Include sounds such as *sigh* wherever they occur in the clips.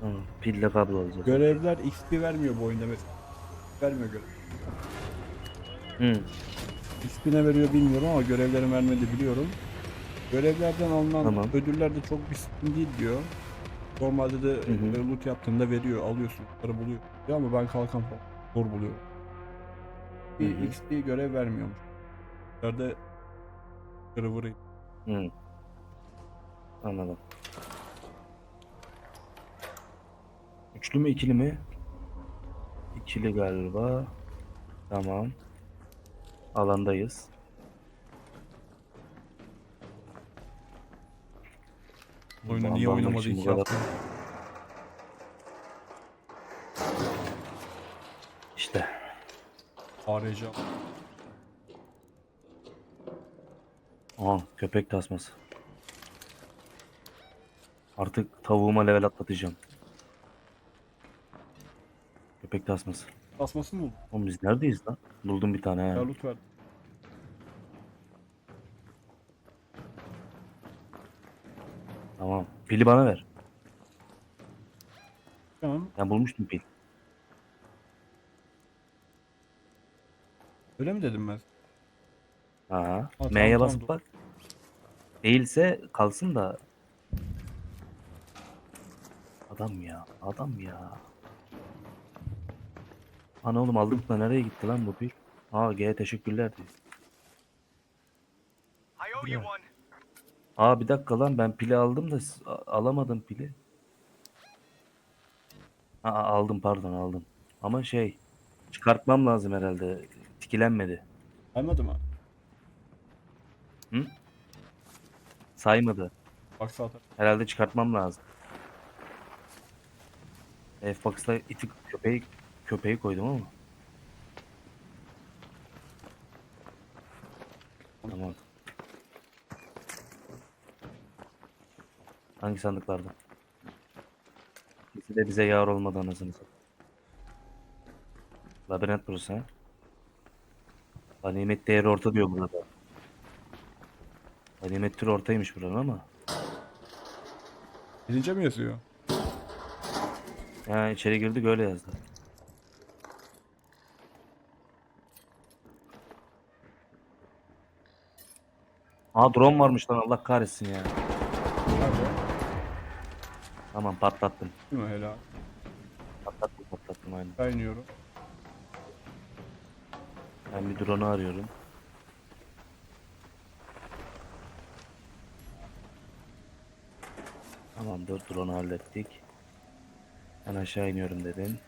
Tamam. Pille kablo alacağız. Görevler XP vermiyor bu oyunda mesela. Vermiyor görev. Hı. XP ne veriyor bilmiyorum ama görevlerin vermediği biliyorum. Görevlerden alınan Tamam. ödüller de çok bir sıkıntı değil diyor. Normalde de Hı hı. e, loot yaptığında veriyor, alıyorsun, para buluyor. Ya ama ben kalkan falan zor buluyorum. Bir Hı hı. XP görev vermiyormuş. Nerede vırı vırı. Hı. Anladım. Üçlü mü ikili mi? İkili galiba. Tamam. Alandayız. Oyunu niye oynamadı iki hafta? İşte. Arayacağım. Aha köpek tasması. Artık tavuğuma level atlatacağım. Köpek tasması. Basması mı? Oğlum biz neredeyiz lan? Buldum bir tane Ya ha. loot verdim. Tamam. Pili bana ver. Tamam. Ben bulmuştum pil. Öyle mi dedim ben? Aha. tamam, M'ye tamam, basıp dur. bak. Değilse kalsın da. Adam ya. Adam ya. Ana oğlum aldık da nereye gitti lan bu pil? Aa G teşekkürler diyor. One. Aa bir dakika lan ben pili aldım da alamadım pili. Aa aldım pardon aldım. Ama şey çıkartmam lazım herhalde. Tikilenmedi. Almadı mı? Saymadı. Bak sağ taraf. Herhalde çıkartmam lazım. Fbox'ta iti köpeği köpeği koydum ama. Tamam. Hangi sandıklarda? İkisi de bize yar olmadı anasını. Labirent burası ha. Ganimet değeri orta diyor burada. Ganimet türü ortaymış buranın ama. Birinci mi yazıyor? Ya içeri girdik öyle yazdı. Aa drone varmış lan Allah kahretsin ya. Nerede? Tamam patlattım. Değil mi helal? Patlattım patlattım aynen. Ben iniyorum. Ben bir drone'u arıyorum. Tamamdır drone'u hallettik. Ben aşağı iniyorum dedin.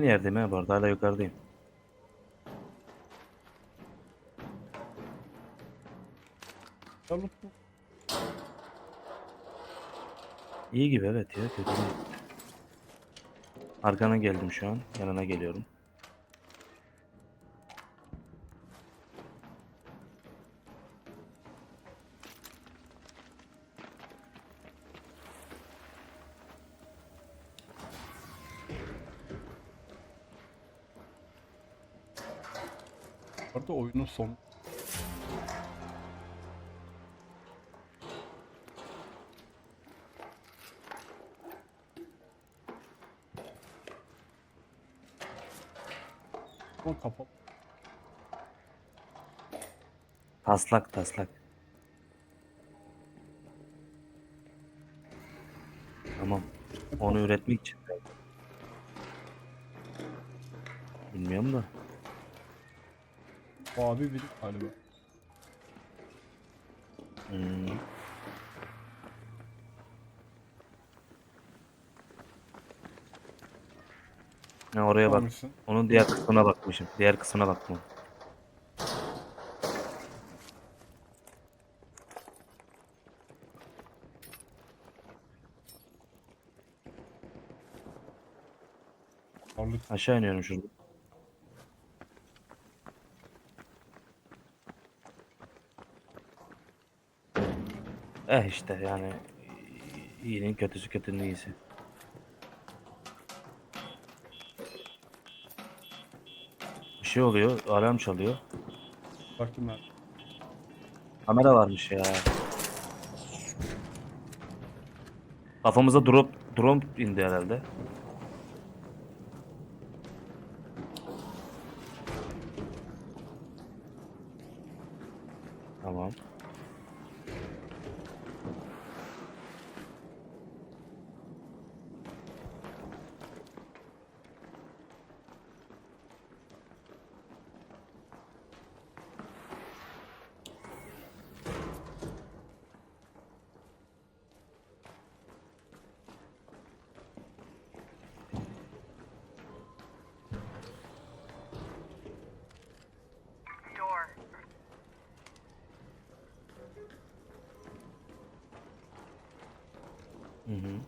Aynı yerdeyim ha bu arada hala yukarıdayım. İyi gibi evet ya kötü değil. Arkana geldim şu an. Yanına geliyorum. Oyunun son. Ama kapalı. Taslak taslak. Tamam. Onu üretmek için. Bilmiyorum da. Abi bir galiba. Hmm. Ha, oraya bak. Onun diğer kısmına bakmışım. Diğer kısmına baktım. Aşağı iniyorum şurada. Eh işte yani iyinin kötüsü kötünün iyisi. Bir şey oluyor, alarm çalıyor. Baktım ben. Kamera varmış ya. Kafamıza drop drone indi herhalde. Hı hı.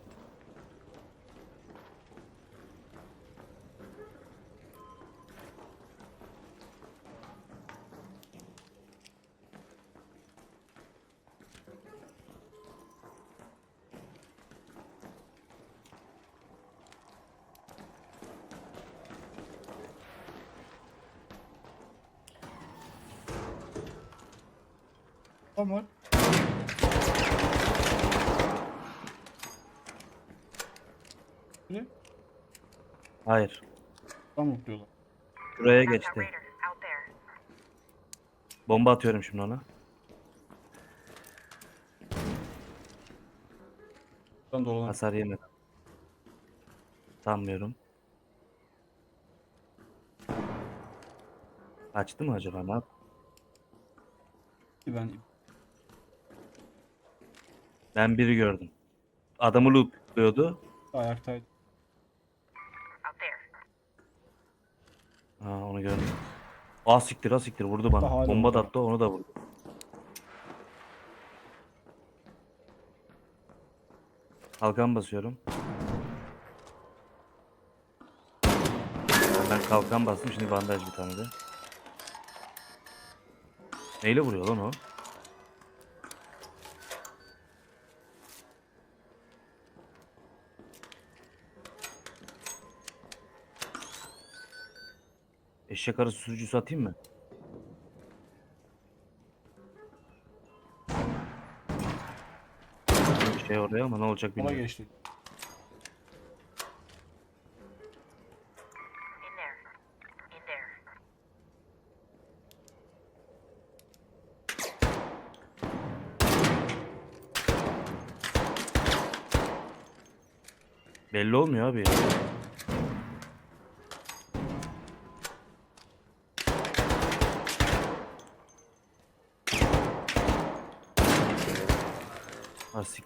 Tamam. Ne? Hayır. Şuraya Got that geçti. Bomba atıyorum şimdi ona. Ben dolanırım. Hasar yemedi. Sanmıyorum. Açtı mı acaba? Ne yap- Ben Ben biri gördüm. Adamı lootluyordu. ayaktaydım. Out there. Ha onu gördüm. Ah siktir ah siktir vurdu bana. Da hala Bomba da attı onu da vurdu. Kalkan basıyorum. Ben kalkan bastım şimdi bandaj bir tane de. Neyle vuruyor lan o? Eşek arısı sürücüsü atayım mı? Bir şey oraya ama ne olacak Sola bilmiyorum. geçti. In there. In there. Belli olmuyor abi.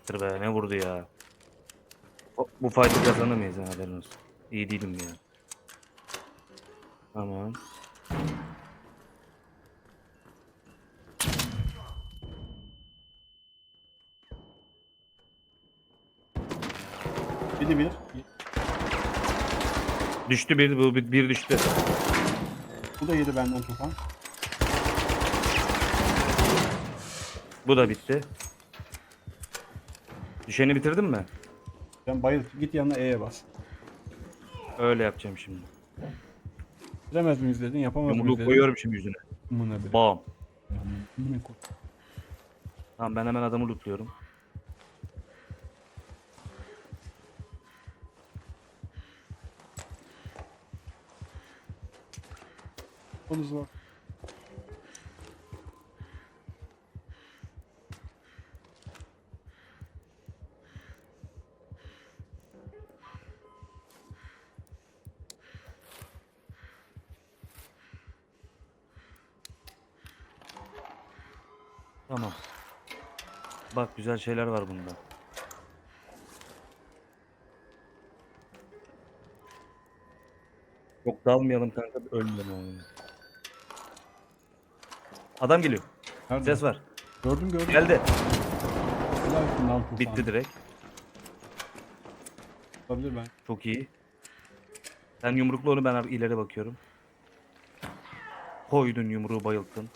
Siktir be ne vurdu ya. O- Bu fight'ı kazanamayız ha haberin olsun. İyi değilim ya. Tamam. Biri bir. Düştü bir, bu bir, bir düştü. Bu da yedi benden tufan. Bu da bitti. Düşeni bitirdin mi? Ben bayıl. Git yanına E'ye bas. Öyle yapacağım şimdi. Bilemez miyiz dedin yapamaz mıyız Yumruğu dedin. koyuyorum şimdi yüzüne. Amına bir. Bam. Amına koy. Tamam ben hemen adamı lootluyorum. Konuz var. Tamam. Bak güzel şeyler var bunda. Çok dalmayalım kanka ölmeyelim oyunu. Adam geliyor. Nerede? Ses var. Gördüm gördüm. Geldi. Helal olsun lan tufan. Bitti direkt. Olabilir ben. Çok iyi. Sen yumrukla onu ben ileri bakıyorum. Koydun yumruğu bayılttın.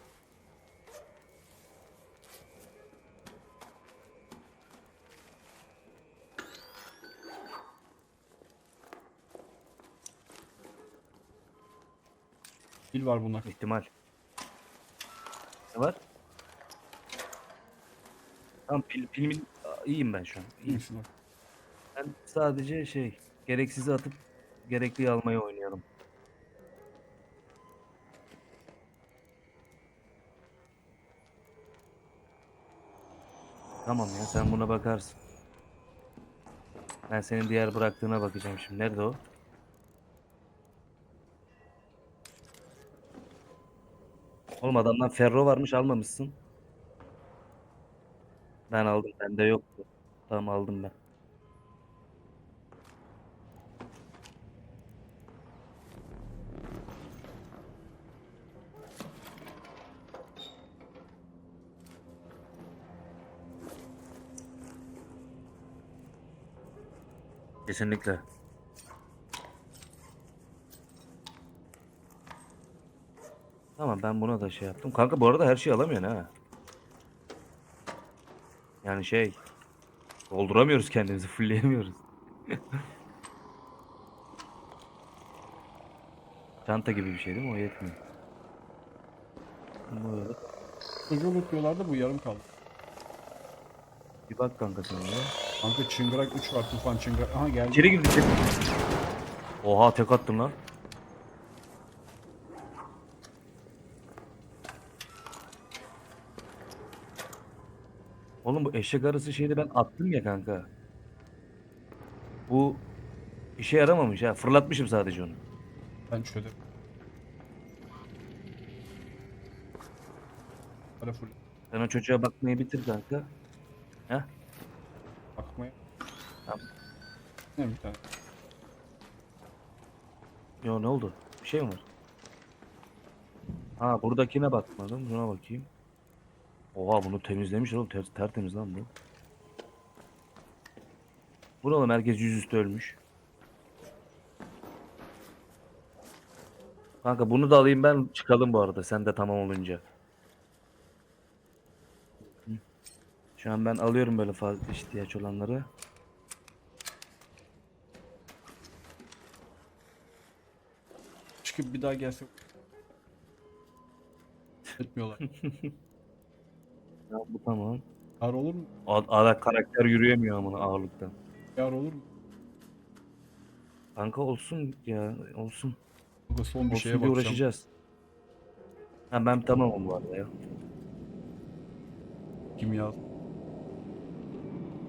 Pil var bunda. İhtimal. Ne var? Tamam pil, pilmin iyiyim ben şu an. İyi İyiyim. Ben sadece şey gereksizi atıp gerekliyi almayı oynayalım. Tamam ya sen buna bakarsın. Ben senin diğer bıraktığına bakacağım şimdi. Nerede o? Oğlum adamdan ferro varmış almamışsın. Ben aldım. Bende yoktu. Tamam aldım ben. Kesinlikle. Tamam ben buna da şey yaptım. Kanka bu arada her şeyi alamıyorsun ha. Yani şey dolduramıyoruz kendimizi, fullleyemiyoruz. *laughs* Çanta gibi bir şey değil mi? O yetmiyor. Böyle. Çocuğu lootluyorlar da bu yarım kaldı. Bir bak kanka sen ya. Kanka çıngırak 3 var tufan çıngırak. Aha geldi. İçeri girdi. Oha tek attım lan. Oğlum bu eşek arısı şeyini ben attım ya kanka. Bu işe yaramamış ha. Fırlatmışım sadece onu. Ben çözdüm. Para full. Sen o çocuğa bakmayı bitir kanka. Heh. Bakmaya. Tamam. Ne bir tane. Yo ne oldu? Bir şey mi var? Ha buradakine bakmadım. Buna bakayım. Oha bunu temizlemiş oğlum. Ter, tertemiz lan bu. Oğlum herkes yüzüstü ölmüş. Kanka bunu da alayım ben çıkalım bu arada. Sen de tamam olunca. Şu an ben alıyorum böyle fazla ihtiyaç olanları. Çıkıp bir daha gelse. *laughs* Etmiyorlar. *laughs* Ya bu tamam. Yar olur mu? A- Ara karakter yürüyemiyor amına ağırlıktan. Yar olur mu? Kanka olsun ya olsun. Burada son bir olsun şeye diye bakacağım. uğraşacağız. Ha ben tamamım bu arada ya. Kimya.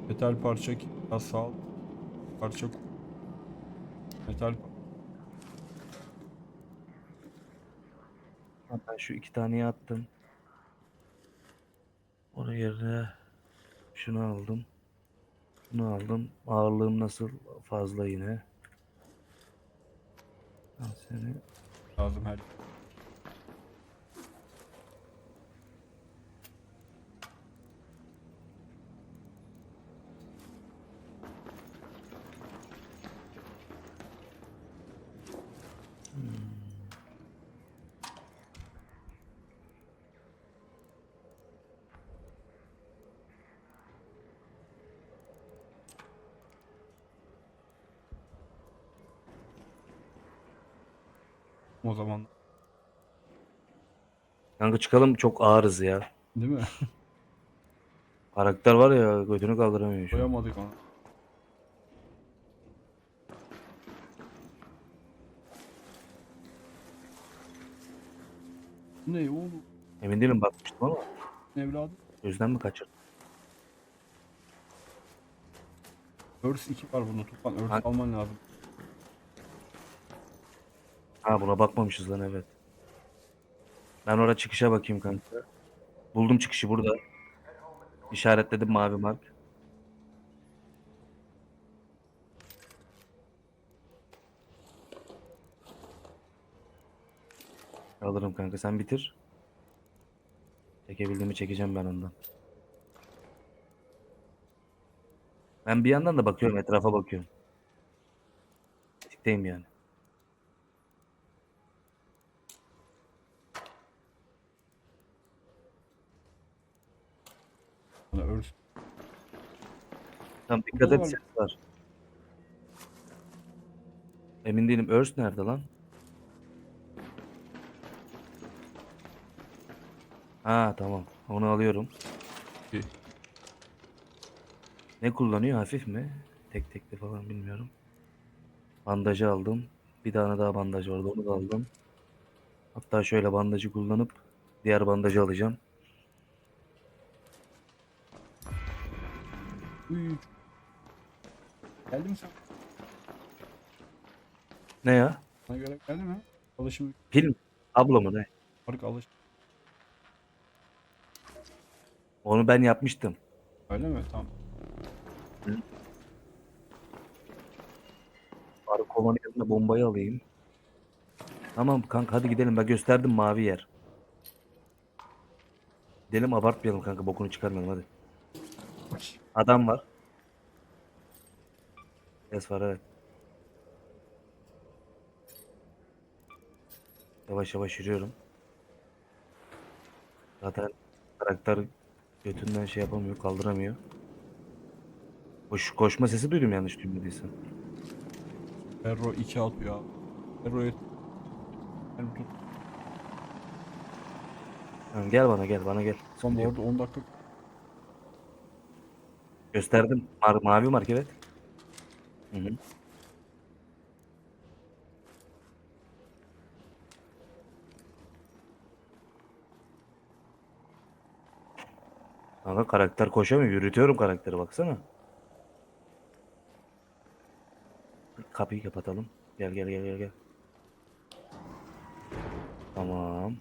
Metal parça kimyasal parça metal Ha, Ben şu iki taneyi attım. Onun yerine şunu aldım. Bunu aldım. Ağırlığım nasıl? Fazla yine. Al seni. lazım her. O zaman Kanka çıkalım çok ağırız ya. değil mi? *laughs* Karakter var ya götünü kaldıramıyor şu an. Koyamadık onu. Ne oğlum? Emin değilim bakmıştım ama Evladım. gözden mi kaçırdım? Örs 2 var bunda Tufan. Hangi- alman lazım. Ha buna bakmamışız lan evet. Ben oraya çıkışa bakayım kanka. Buldum çıkışı burada. İşaretledim mavi mark. Alırım kanka sen bitir. Çekebildiğimi çekeceğim ben ondan. Ben bir yandan da bakıyorum etrafa bakıyorum. Tikteyim yani. Örs. Tamam dikkat et ses var. Emin değilim. Örs nerede lan? Ha tamam. Onu alıyorum. İyi. Ne kullanıyor? Hafif mi? Tek tekli falan bilmiyorum. Bandajı aldım. Bir tane daha bandaj vardı. Onu da aldım. Hatta şöyle bandajı kullanıp diğer bandajı alacağım. Uy. Geldi mi sen? Ne ya? Sana göre geldi mi? Alışım. Pil mi? Ablo mu ne? Fark alış. Onu ben yapmıştım. Öyle mi? Tamam. Bari kovanın yanına bombayı alayım. Tamam kanka hadi gidelim. Ben gösterdim mavi yer. Gidelim abartmayalım kanka. Bokunu çıkarmayalım hadi. Adam var. Ses var evet. Yavaş yavaş yürüyorum. Zaten karakter götünden şey yapamıyor, kaldıramıyor. Koş, koşma sesi duydum yanlış duymadıysam. Ferro 2 atıyor abi. Ferro'yu. Tamam, gel bana gel bana gel. Son bu arada 10 dakika Gösterdim. Mar- mavi mark evet. Hı hı. Kanka karakter koşamıyor. Yürütüyorum karakteri baksana. Kapıyı kapatalım. Gel gel gel gel gel. Tamam.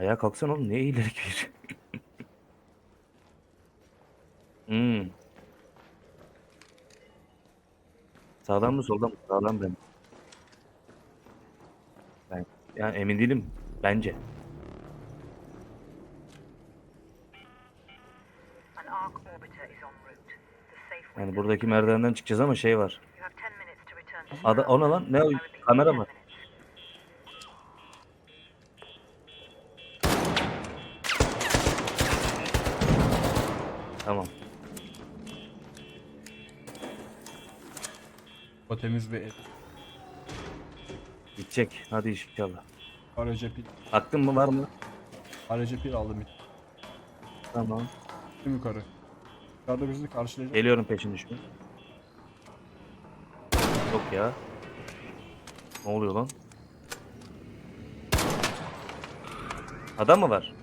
Ayağa kalksana oğlum. Niye ileri gidiyorsun? *laughs* hmm. Sağdan mı soldan mı? Sağdan ben. Ben yani emin değilim. Bence. Yani buradaki merdivenden çıkacağız ama şey var. You have 10 minutes to return to Ada, o ne lan? Ne o? Kamera 10 mı? Tamam. hava temiz ve et. Gidecek. Hadi inşallah. Araca pil. Aklın mı var mı? Araca pil aldım. Tamam. Gittim yukarı. Yukarıda bizi karşılayacak. Geliyorum peşin düşme. Yok ya. Ne oluyor lan? Adam mı var?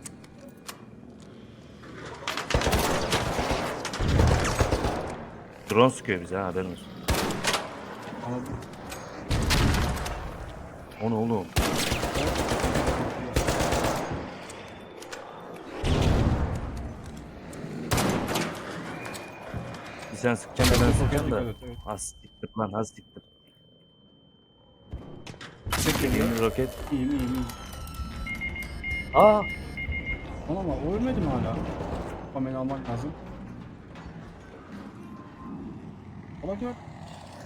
Drone sıkıyor bize ha haberin olsun. Anladım. O ne oğlum? Bir sen sıkacaksın ben sıkacağım da. Evet, evet. Az siktir lan az siktir. Yeni roket. İyiyim iyiyim iyiyim. Aa! Ama ama o ölmedi mi hala? Kamerayı almak lazım. Bak bak.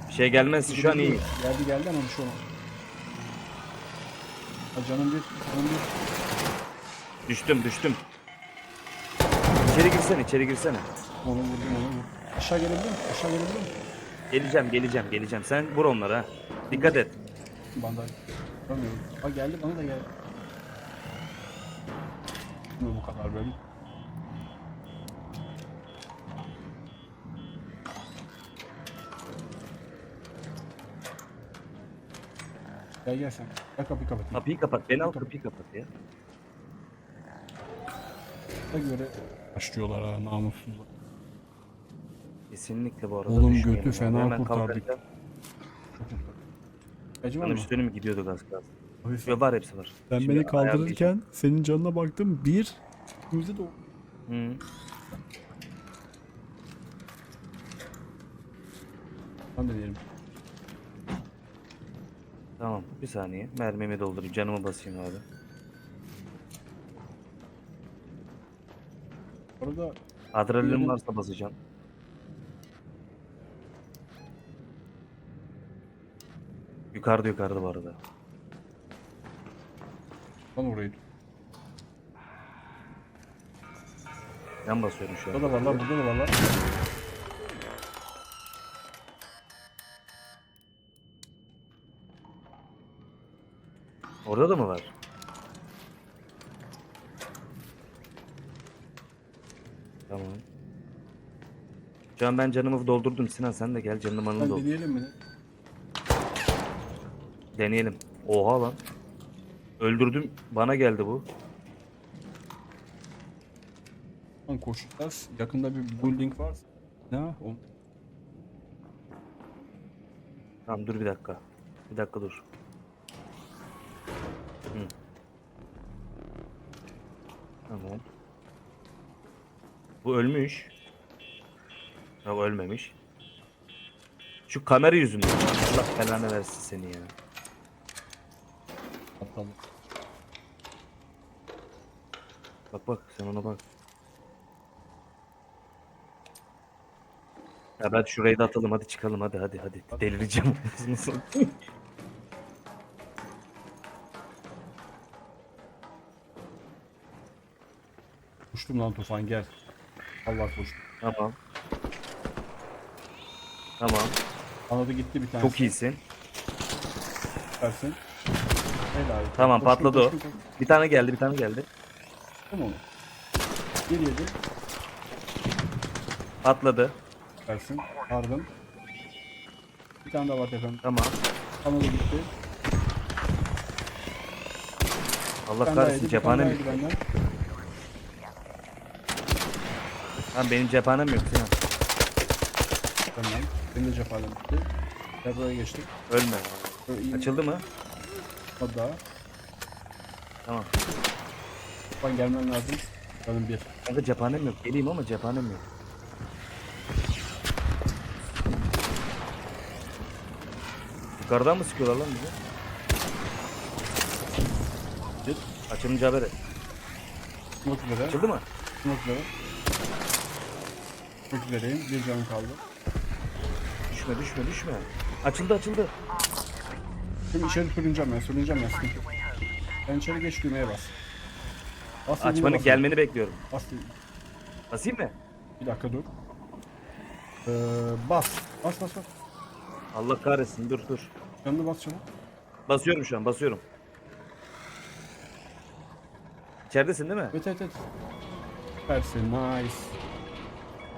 Bir şey gelmezse şu an iyi. Geldi geldi ama bir şey olmaz. Ha, canım bir, canım bir. Düştüm düştüm. İçeri girsene içeri girsene. Onu vurdum onu vurdum. Aşağı gelebilir mi? Aşağı gelebilir mi? Geleceğim geleceğim geleceğim. Sen vur onları ha. Dikkat et. Bandaj. Görmüyorum. Ha geldi bana da geldi. Bu kadar böyle. Gel gel sen. Gel kapıyı kapatayım. Kapıyı kapat. Beni al Kapat. kapıyı kapat ya. Da göre başlıyorlar ha namussuzlar. Kesinlikle bu arada. Oğlum götü fena Hemen kurtardık. var Bana mı? bir söyleyeyim mi? Gidiyordu gaz gaz. Hafif. Yo, var hepsi var. Sen Şimdi beni ayarlayacağım. kaldırırken senin canına baktım. Bir. Yüzde de o. Hı. Ben de diyelim. Tamam bir saniye. Mermimi doldurayım. Canımı basayım abi. Orada Adrenalin varsa basacağım. Yukarıda yukarıda bu arada. ben orayı. Ben basıyorum şu an. Burada da var lan burada da var lan. Orada da mı var? Tamam. Şu an ben canımı doldurdum Sinan sen de gel Ben doldur. deneyelim mi? Deneyelim. Oha lan. Öldürdüm. Bana geldi bu. Lan koşacağız. Yakında bir building var. Ne? O Tamam dur bir dakika. Bir dakika dur. Tamam. Bu ölmüş. Yok ölmemiş. Şu kamera yüzünden. Allah belanı versin seni ya. aptal. Bak bak sen ona bak. Ya ben şurayı da atalım hadi çıkalım hadi hadi hadi. Delireceğim. *laughs* Koştum lan Tufan gel. Allah koştum. tamam. Tamam. Kanadı gitti bir tanesi. Çok iyisin. Süpersin. Helal. Tamam, Koştum, patladı o. koştum, koştum. Bir tane geldi bir tane geldi. Tamam onu. Bir yedi. Patladı. Süpersin. Pardon. Bir tane daha var efendim. Tamam. Kanadı gitti. Allah kahretsin yedi, bir tane cephanem daha yok. yedi benden. Lan benim cephanem yok Sinan. Tamam. Benim de cephanem. Ya buraya geçtik. Ölme. İyi. Açıldı mı? Hadi daha. Tamam. Tufan gelmen lazım. Canım bir. Kanka cephanem yok. Geleyim ama cephanem yok. Yukarıdan mı sıkıyorlar lan bize? Git. Açılınca haber et. Smoke. Açıldı mı? Smoke. Smoke üzereyim. Bir canım kaldı. Düşme düşme düşme. Açıldı açıldı. Şimdi içeri sürüneceğim ben. Sürüneceğim ben. Sıkıntı yok. Ben içeri geç düğmeye bas. Bas dediğime Açmanı gelmeni bekliyorum. Bas. Basayım mı? Bir dakika dur. Ee, bas. Bas bas bas. Allah kahretsin dur dur. Canını bas çabuk. Basıyorum şu an basıyorum. İçeridesin değil mi? Evet evet evet. Süpersin. Nice.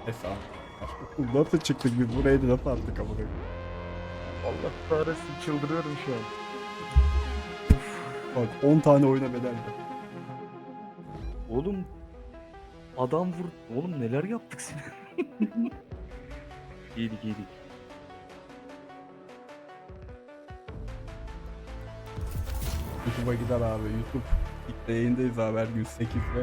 Abi. Nasıl çıktık biz buraya da nasıl attık ama Allah kahretsin çıldırıyorum şu an. Bak 10 tane oyuna bedeldi. Oğlum adam vur. Oğlum neler yaptık seni. iyiydik *laughs* iyiydik. YouTube'a gider abi. YouTube yayındayız abi her gün 8'de.